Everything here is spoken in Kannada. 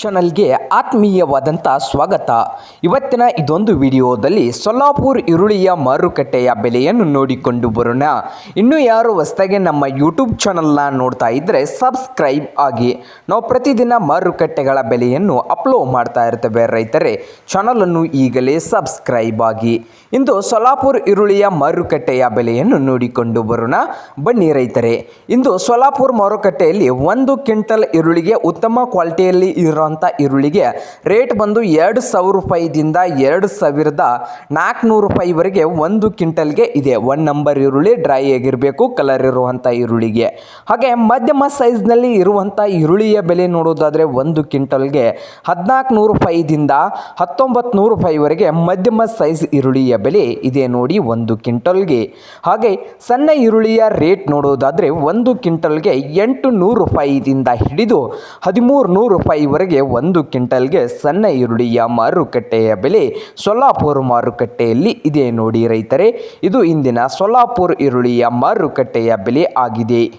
ಚಾನಲ್ಗೆ ಆತ್ಮೀಯವಾದಂಥ ಸ್ವಾಗತ. ಇವತ್ತಿನ ಇದೊಂದು ವಿಡಿಯೋದಲ್ಲಿ ಸೊಲ್ಲಾಪುರ್ ಈರುಳ್ಳಿಯ ಮಾರುಕಟ್ಟೆಯ ಬೆಲೆಯನ್ನು ನೋಡಿಕೊಂಡು ಬರೋಣ. ಇನ್ನು ಯಾರು ಹೊಸದಾಗಿ ನಮ್ಮ ಯೂಟ್ಯೂಬ್ ಚಾನಲ್ನ ನೋಡ್ತಾ ಇದ್ದರೆ ಸಬ್ಸ್ಕ್ರೈಬ್ ಆಗಿ. ನಾವು ಪ್ರತಿದಿನ ಮಾರುಕಟ್ಟೆಗಳ ಬೆಲೆಯನ್ನು ಅಪ್ಲೋಡ್ ಮಾಡ್ತಾ ಇರ್ತೇವೆ ರೈತರೇ. ಚಾನಲನ್ನು ಈಗಲೇ ಸಬ್ಸ್ಕ್ರೈಬ್ ಆಗಿ. ಇಂದು ಸೊಲ್ಲಾಪುರ್ ಈರುಳ್ಳಿಯ ಮಾರುಕಟ್ಟೆಯ ಬೆಲೆಯನ್ನು ನೋಡಿಕೊಂಡು ಬರೋಣ. ಬನ್ನಿ ರೈತರೇ. ಇಂದು ಸೊಲ್ಲಾಪುರ್ ಮಾರುಕಟ್ಟೆಯಲ್ಲಿ ಒಂದು ಕ್ವಿಂಟಲ್ ಈರುಳ್ಳಿಗೆ ಉತ್ತಮ ಕ್ವಾಲಿಟಿಯಲ್ಲಿ ಇರೋಂಥ ಈರುಳ್ಳಿಗೆ ರೇಟ್ ಬಂದು ಎರಡು ಸಾವಿರ ರೂಪಾಯಿದಿಂದ ಎರಡು ಸಾವಿರದ ನಾಲ್ಕುನೂರು ರೂಪಾಯಿವರೆಗೆ ಒಂದು ಕ್ವಿಂಟಲ್ಗೆ ಇದೆ. ಒನ್ ನಂಬರ್ ಈರುಳ್ಳಿ ಡ್ರೈ ಆಗಿರಬೇಕು, ಕಲರ್ ಇರುವಂಥ ಈರುಳ್ಳಿಗೆ. ಹಾಗೆ ಮಧ್ಯಮ ಸೈಜ್ನಲ್ಲಿ ಇರುವಂಥ ಈರುಳ್ಳಿಯ ಬೆಲೆ ನೋಡೋದಾದರೆ ಒಂದು ಕ್ವಿಂಟಲ್ಗೆ ಹದಿನಾಲ್ಕು ನೂರು ರೂಪಾಯಿದಿಂದ ಹತ್ತೊಂಬತ್ತು ನೂರು ರೂಪಾಯಿವರೆಗೆ ಮಧ್ಯಮ ಸೈಜ್ ಈರುಳ್ಳಿಯ ಬೆಲೆ ಇದೆ ನೋಡಿ ಒಂದು ಕ್ವಿಂಟಲ್ಗೆ. ಹಾಗೆ ಸಣ್ಣ ಈರುಳ್ಳಿಯ ರೇಟ್ ನೋಡೋದಾದರೆ ಒಂದು ಕ್ವಿಂಟಲ್ಗೆ ಎಂಟು ನೂರು ರೂಪಾಯಿದಿಂದ ಹಿಡಿದು ಹದಿಮೂರು ನೂರು ರೂಪಾಯಿವರೆಗೆ ಒಂದು ಕ್ವಿಂಟಲ್ಗೆ ಸಣ್ಣ ಈರುಳ್ಳಿಯ ಮಾರುಕಟ್ಟೆಯ ಬೆಲೆ ಸೊಲ್ಲಾಪುರ ಮಾರುಕಟ್ಟೆಯಲ್ಲಿ ಇದೆ ನೋಡಿ ರೈತರೇ. ಇದು ಇಂದಿನ ಸೊಲ್ಲಾಪುರ ಈರುಳ್ಳಿಯ ಮಾರುಕಟ್ಟೆಯ ಬೆಲೆ ಆಗಿದೆ.